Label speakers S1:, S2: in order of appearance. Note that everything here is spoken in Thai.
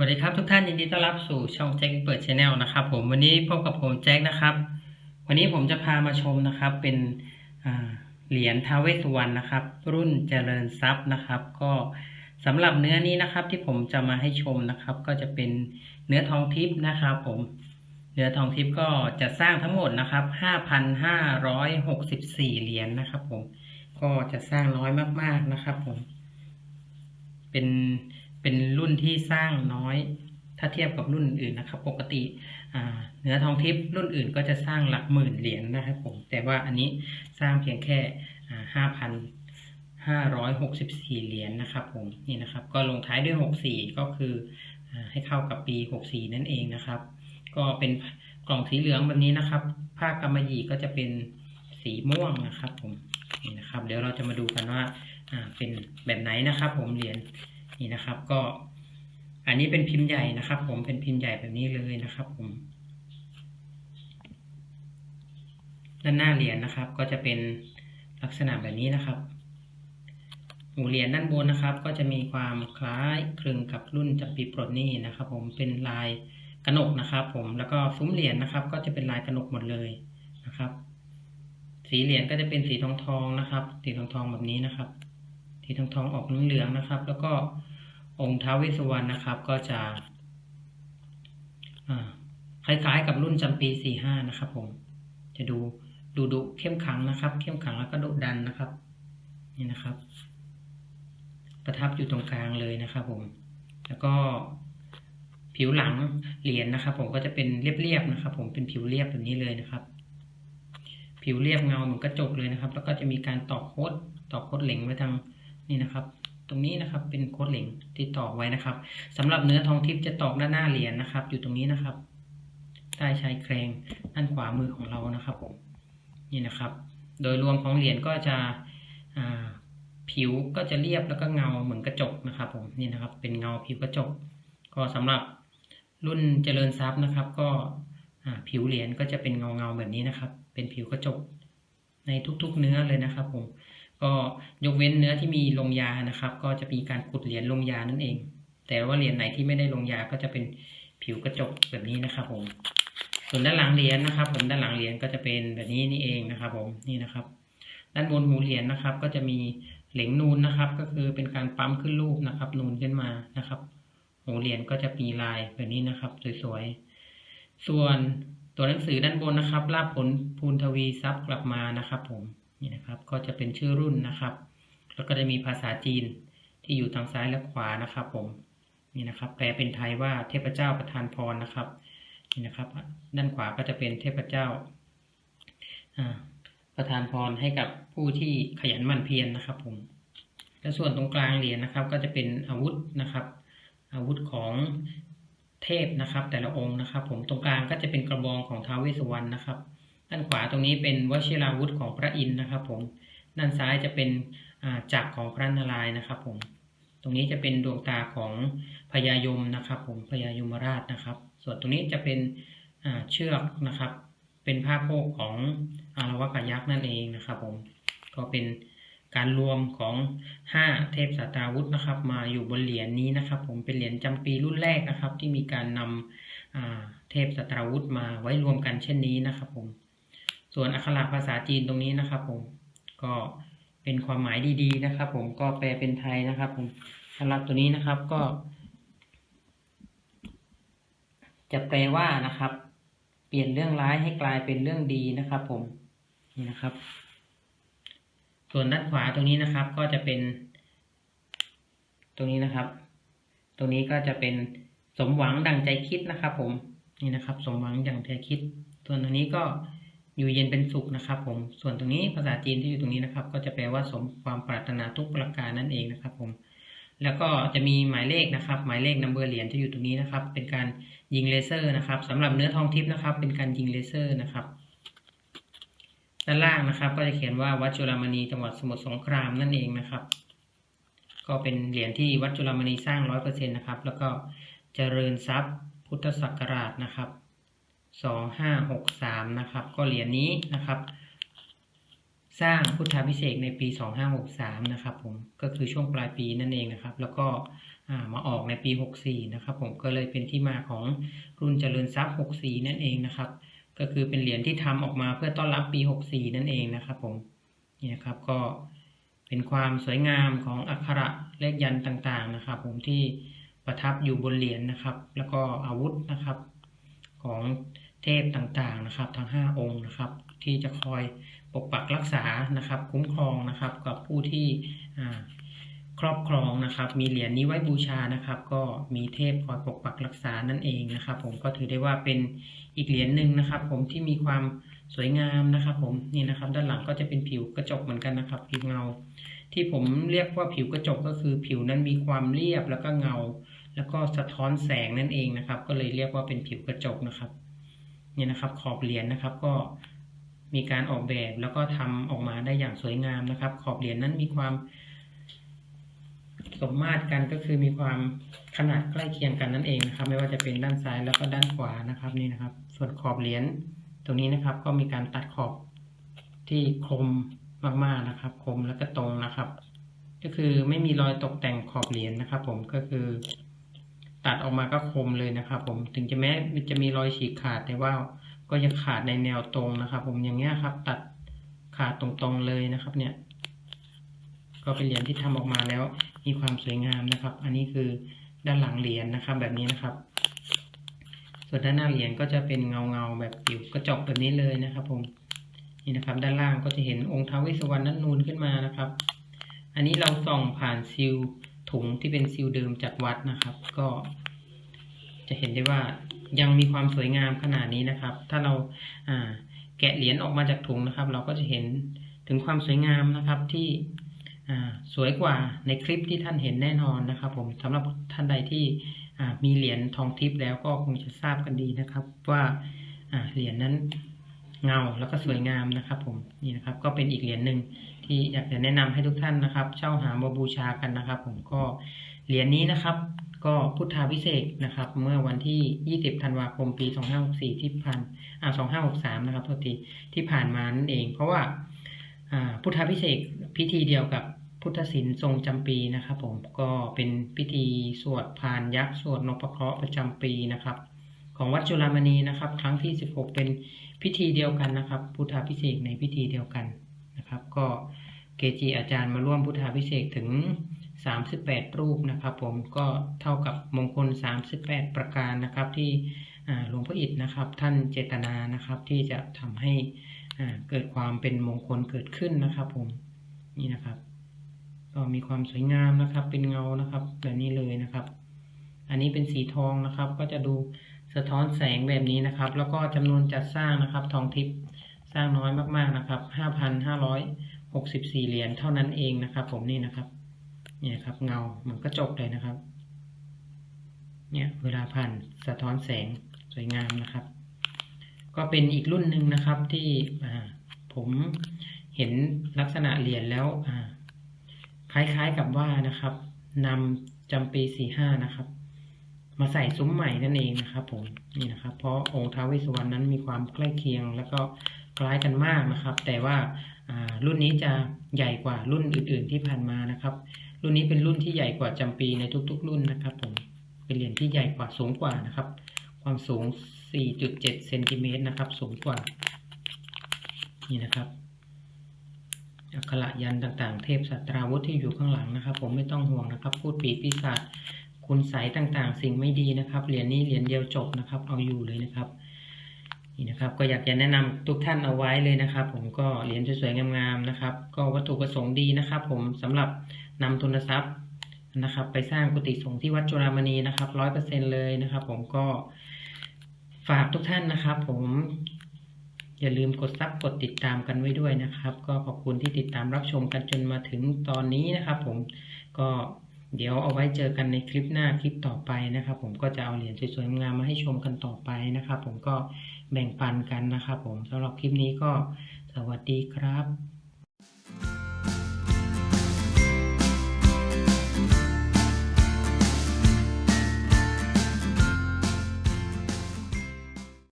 S1: วัสดีครับทุกท่านยินดีต้อนรับสู่ช่องแจ็คเปิดชาแนลนะครับผมวันนี้พบกับผมแจ็คนะครับ วันนี้ผมจะพามาชมนะครับ เป็นเหรียญท้าวเวสวรรณนะครับ รุ่นเจริญทรัพย์นะครับ ก็สำหรับเนื้อนี้นะครับ ที่ผมจะมาให้ชมนะครับ ก็จะเป็นเนื้อทองทิพย์นะครับ ผมเนื้อทองทิพย์ก็จะสร้างทั้งหมดนะครับ5,564เหรียญนะครับ ผมก็จะสร้างน้อยมากๆนะครับ ผม เป็น เป็นรุ่นที่สร้างน้อย ถ้าเทียบกับรุ่นอื่นนะครับ ปกติเนื้อทองทิพย์รุ่นอื่นก็จะสร้างหลักหมื่นเหรียญนะครับผมแต่ว่าอันนี้สร้างเพียงแค่ห้าพันห้าร้อยหกสิบสี่เหรียญนะครับผมนี่นะครับ ก็ลงท้ายด้วยหกสี่ก็คืออให้เข้ากับปีหกสี่นั่นเองนะครับ ก็เป็นกล่องสีเหลืองแบบนี้นะครับผ้ากำมะหยี่ก็จะเป็นสีม่วงนะครับผมนี่นะครับ เดี๋ยวเราจะมาดูกันว่าเป็นแบบไหนนะครับ ผมเหรียญ นี่นะครับ ก็อันนี้เป็นพิมพ์ใหญ่นะครับ ผมเป็นพิมพ์ใหญ่แบบนี้เลยนะครับ ผม ด้านหน้าเหรียญนะครับ ก็จะเป็นลักษณะแบบนี้นะครับหูเหรียญด้านบนนะครับ ก็จะมีความคล้ายคลึงกับรุ่นจับปีปลดนี้นะครับ ผมเป็นลายกระหนกนะครับ ผมแล้วก็ซุ้มเหรียญนะครับ ก็จะเป็นลายกระหนกหมดเลยนะครับ สีเหรียญก็จะเป็นสีทองทองนะครับ สีทองทองแบบนี้นะครับ สีทองทองออกเหลืองๆนะครับ แล้วก็ องค์ท้าวเวสสุวรรณนะครับ ก็จะคล้ายๆกับรุ่นจำปีสี่ห้านะครับผม จะดูดูดุเข้มขังนะครับ เข้มขังแล้วก็ดุดันนะครับ นี่นะครับ ประทับอยู่ตรงกลางเลยนะครับ ผม แล้วก็ผิวหลังเหรียญนะครับ ผมก็จะเป็นเรียบๆนะครับ ผมเป็นผิวเรียบแบบนี้เลยนะครับ ผิวเรียบเงาเหมือนกระจกเลยนะครับ แล้วก็จะมีการตอกโคดตอกโคดเหล็งไว้ทางนี่นะครับ ตรงนี้นะครับเป็นโค้ดเหล็งที่ตอกไว้นะครับสำหรับเนื้อทองทิพย์จะตอกด้านหน้าเหรียญนะครับ อยู่ตรงนี้นะครับใต้ชายแครงด้านขวามือของเรานะครับผมนี่นะครับ โดยรวมของเหรียญก็จะผิวก็จะเรียบแล้วก็เงาเหมือนกระจกนะครับผมนี่นะครับ เป็นเงาผิวกระจก ก็สำหรับรุ่นเจริญทรัพย์นะครับ ก็ผิวเหรียญก็จะเป็นเงาเงาแบบนี้นะครับ เป็นผิวกระจกในทุกๆเนื้อเลยนะครับผม ก็ยกเว้นเนื้อที่มีลงยานะครับ ก็จะมีการขุดเหรียญลงยานั่นเอง แต่ว่าเหรียญไหนที่ไม่ได้ลงยาก็จะเป็นผิวกระจกแบบนี้นะครับ ผม ส่วนด้านหลังเหรียญนะครับ ผมด้านหลังเหรียญก็จะเป็นแบบนี้นี่เองนะครับ ผมนี่นะครับ ด้านบนหูเหรียญนะครับ ก็จะมีเหลงนูนนะครับ ก็คือเป็นการปั๊มขึ้นรูปนะครับ นูนขึ้นมานะครับ หูเหรียญก็จะมีลายแบบนี้นะครับ สวยๆส่วนตัวหนังสือด้านบนนะครับลาภผลภูนทวีทรัพย์กลับมานะครับ ผม นี่นะครับก็จะเป็นชื่อรุ่นนะครับ แล้วก็จะมีภาษาจีนที่อยู่ทางซ้ายและขวานะครับ ผมนี่นะครับแปลเป็นไทยว่าเทพเจ้าประทานพรนะครับนี่นะครับ ด้านขวาก็จะเป็นเทพเจ้าประทานพรให้กับผู้ที่ขยันหมั่นเพียรนะครับ ผมและส่วนตรงกลางเหรียญนะครับ ก็จะเป็นอาวุธนะครับ อาวุธของเทพนะครับ แต่ละองค์นะครับ ผมตรงกลางก็จะเป็นกระบองของท้าวเวสสุวรรณนะครับ ด้านขวาตรงนี้เป็นวชิราวุธของพระอินทร์นะครับผม ด้านซ้ายจะเป็นจักรของพระนารายณ์นะครับผม ตรงนี้จะเป็นดวงตาของพญายมนะครับผมพญายมราชนะครับ ส่วนตรงนี้จะเป็นเชือกนะครับ เป็นผ้าโพกของอารวกยักษ์นั่นเองนะครับผม ก็เป็นการรวมของ 5 เทพสาตราวุธนะครับ มาอยู่บนเหรียญนี้นะครับ ผมเป็นเหรียญจำปีรุ่นแรกนะครับ ที่มีการนำเทพสาตราวุธมาไว้รวมกันเช่นนี้นะครับผม ส่วนอักขระภาษาจีนตรงนี้นะครับผมก็เป็นความหมายดีๆนะครับ ผมก็แปลเป็นไทยนะครับ ผมสำหรับตัวนี้นะครับก็ จะแปลว่านะครับ เปลี่ยนเรื่องร้ายให้กลายเป็นเรื่องดีนะครับ ผมนี่นะครับ ส่วนด้านขวาตรงนี้นะครับ ก็จะเป็น ตรงนี้นะครับ ตรงนี้ก็จะเป็นสมหวังดังใจคิดนะครับ ผมนี่นะครับ สมหวังดังใจคิด ส่วนตรงนี้ก็ อยู่เย็นเป็นสุขนะครับผม ส่วนตรงนี้ภาษาจีนที่อยู่ตรงนี้นะครับ ก็จะแปลว่าสมความปรารถนาทุกประการนั่นเองนะครับผม แล้วก็จะมีหมายเลขนะครับ หมายเลขนัมเบอร์เหรียญจะอยู่ตรงนี้นะครับ เป็นการยิงเลเซอร์นะครับสำหรับเนื้อทองทิพย์นะครับ เป็นการยิงเลเซอร์นะครับ ด้านล่างนะครับ ก็จะเขียนว่าวัดจุฬามณีจังหวัดสมุทรสงครามนั่นเองนะครับ ก็เป็นเหรียญที่วัดจุฬามณีสร้างร้อยเปอร์เซ็นต์นะครับ แล้วก็เจริญทรัพย์พุทธศักราชนะครับ สองห้าหกสามนะครับ ก็เหรียญนี้นะครับ สร้างพุทธาพิเศษในปี2563นะครับ ผมก็คือช่วงปลายปีนั่นเองนะครับ แล้วก็มาออกในปี64นะครับ ผมก็เลยเป็นที่มาของรุ่นเจริญทรัพย์64นั่นเองนะครับ ก็คือเป็นเหรียญที่ทำออกมาเพื่อต้อนรับปี64นั่นเองนะครับ ผมนี่นะครับก็เป็นความสวยงามของอักขระเลขยันต์ต่างๆนะครับ ผมที่ประทับอยู่บนเหรียญนะครับ แล้วก็อาวุธนะครับของ เทพต่างๆนะครับ ทั้ง 5 องค์นะครับ ที่จะคอยปกปักรักษานะครับ คุ้มครองนะครับ กับผู้ที่ครอบครองนะครับ มีเหรียญนี้ไว้บูชานะครับ ก็มีเทพคอยปกปักรักษานั่นเองนะครับ ผมก็ถือได้ว่าเป็นอีกเหรียญหนึ่งนะครับ ผมที่มีความสวยงามนะครับ ผมนี่นะครับ ด้านหลังก็จะเป็นผิวกระจกเหมือนกันนะครับผิวเงา ที่ผมเรียกว่าผิวกระจกก็คือผิวนั้นมีความเรียบแล้วก็เงา แล้วก็สะท้อนแสงนั่นเองนะครับ ก็เลยเรียกว่าเป็นผิวกระจกนะครับ เนี่ยนะครับขอบเหรียญนะครับก็มีการออกแบบแล้วก็ทำออกมาได้อย่างสวยงามนะครับ ขอบเหรียญนั้นมีความสมมาตรกันก็คือมีความขนาดใกล้เคียงกันนั่นเองนะครับ ไม่ว่าจะเป็นด้านซ้ายแล้วก็ด้านขวานะครับนี่นะครับ ส่วนขอบเหรียญตรงนี้นะครับ ก็มีการตัดขอบที่คมมากๆนะครับ คมแล้วก็ตรงนะครับ ก็คือไม่มีรอยตกแต่งขอบเหรียญนะครับ ผมก็คือ ตัดออกมาก็คมเลยนะครับผมถึงจะแม้จะมีรอยฉีกขาดแต่ว่าก็ยังขาดในแนวตรงนะครับ ผมอย่างเงี้ยครับ ตัดขาดตรงๆเลยนะครับ เนี่ย ก็เป็นเหรียญที่ทำออกมาแล้วมีความสวยงามนะครับ อันนี้คือด้านหลังเหรียญนะครับ แบบนี้นะครับ ส่วนด้านหน้าเหรียญก็จะเป็นเงาเงาๆแบบผิวกระจกแบบนี้เลยนะครับ ผมนี่นะครับ ด้านล่างก็จะเห็นองค์ท้าวเวสสวรรณนั้นนูนขึ้นมานะครับ อันนี้เราส่องผ่านซิล ถุงที่เป็นซิลเดิมจากวัดนะครับ ก็ จะเห็นได้ว่ายังมีความสวยงามขนาดนี้นะครับ ถ้าเราแกะเหรียญออกมาจากถุงนะครับ เราก็จะเห็นถึงความสวยงามนะครับที่สวยกว่าในคลิปที่ท่านเห็นแน่นอนนะครับ ผมสำหรับท่านใดที่มีเหรียญทองทิพย์แล้วก็คงจะทราบกันดีนะครับ ว่าเหรียญนั้นเงาแล้วก็สวยงามนะครับ ผมนี่นะครับ ก็เป็นอีกเหรียญหนึ่ง ที่อยากจะแนะนำให้ทุกท่านนะครับ เช่าหามาบูชากันนะครับ ผมก็เหรียญนี้นะครับ ก็พุทธาพิเศษนะครับ เมื่อวันที่ 20 ธันวาคมปี 2564 ที่ผ่านอ่า2563 นะครับโทษทีที่ผ่านมานั่นเอง เพราะว่าอ่าพุทธาพิเศษพิธีเดียวกับพุทธศิลป์ทรงจำปีนะครับ ผมก็เป็นพิธีสวดพานยักษ์สวดนพเคราะห์ประจำปีนะครับ ของวัดจุฬามณีนะครับ ครั้งที่ 16 เป็นพิธีเดียวกันนะครับ พุทธาพิเศษในพิธีเดียวกัน นะครับ ก็เกจิอาจารย์มาร่วมพุทธาพิเศษถึง 38 รูปนะครับ ผมก็เท่ากับมงคล 38 ประการนะครับที่หลวงพ่ออิฐนะครับ ท่านเจตนานะครับที่จะทำให้เกิดความเป็นมงคลเกิดขึ้นนะครับ ผมนี่นะครับก็มีความสวยงามนะครับ เป็นเงานะครับแบบนี้เลยนะครับ อันนี้เป็นสีทองนะครับ ก็จะดูสะท้อนแสงแบบนี้นะครับ แล้วก็จำนวนจัดสร้างนะครับ ทองทิพย์ สร้างน้อยมากๆนะครับ5,564เหรียญเท่านั้นเองนะครับ ผมนี่นะครับ เนี่ยครับ เงาเหมือนกระจกเลยนะครับ เนี่ยเวลาผ่านสะท้อนแสงสวยงามนะครับ ก็เป็นอีกรุ่นหนึ่งนะครับที่ผมเห็นลักษณะเหรียญแล้วคล้ายๆกับว่านะครับนำจำปีสี่ห้านะครับ มาใส่ซุ้มใหม่นั่นเองนะครับ ผมนี่นะครับ เพราะองค์ท้าวเวสสุวรรณนั้นมีความใกล้เคียง แล้วก็ คล้ายกันมากนะครับ แต่ว่ารุ่นนี้จะใหญ่กว่ารุ่นอื่น ๆ ที่ผ่านมานะครับ รุ่นนี้เป็นรุ่นที่ใหญ่กว่าจำปีในทุก ๆ รุ่นนะครับผมเป็นเหรียญที่ใหญ่กว่าสูงกว่านะครับ ความสูง 4.7เซนติเมตรนะครับสูงกว่านี่นะครับอักขระยันต่างๆ เทพสัตราวุธที่อยู่ข้างหลังนะครับ ผมไม่ต้องห่วงนะครับ พูดปีปีศาจคุณใสยต่างๆ สิ่งไม่ดีนะครับเหรียญนี้เหรียญเดียวจบนะครับ เอาอยู่เลยนะครับ นี่นะครับก็อยากจะแนะนำทุกท่านเอาไว้เลยนะครับ ผมก็เหรียญสวยๆงามๆนะครับ ก็วัตถุประสงค์ดีนะครับ ผมสำหรับนำทุนทรัพย์นะครับ ไปสร้างกุฏิสงฆ์ที่วัดจุฬามณีนะครับร้อยเปอร์เซ็นเลยนะครับ ผมก็ฝากทุกท่านนะครับ ผมอย่าลืมกดซับกดติดตามกันไว้ด้วยนะครับ ก็ขอบคุณที่ติดตามรับชมกันจนมาถึงตอนนี้นะครับ ผมก็ เดี๋ยวเอาไว้เจอกันในคลิปหน้าคลิปต่อไปนะครับ ผมก็จะเอาเหรียญสวยๆงามมาให้ชมกันต่อไปนะครับ ผมก็แบ่งปันกันนะครับ ผมสำหรับคลิปนี้ก็สวัสดีครับ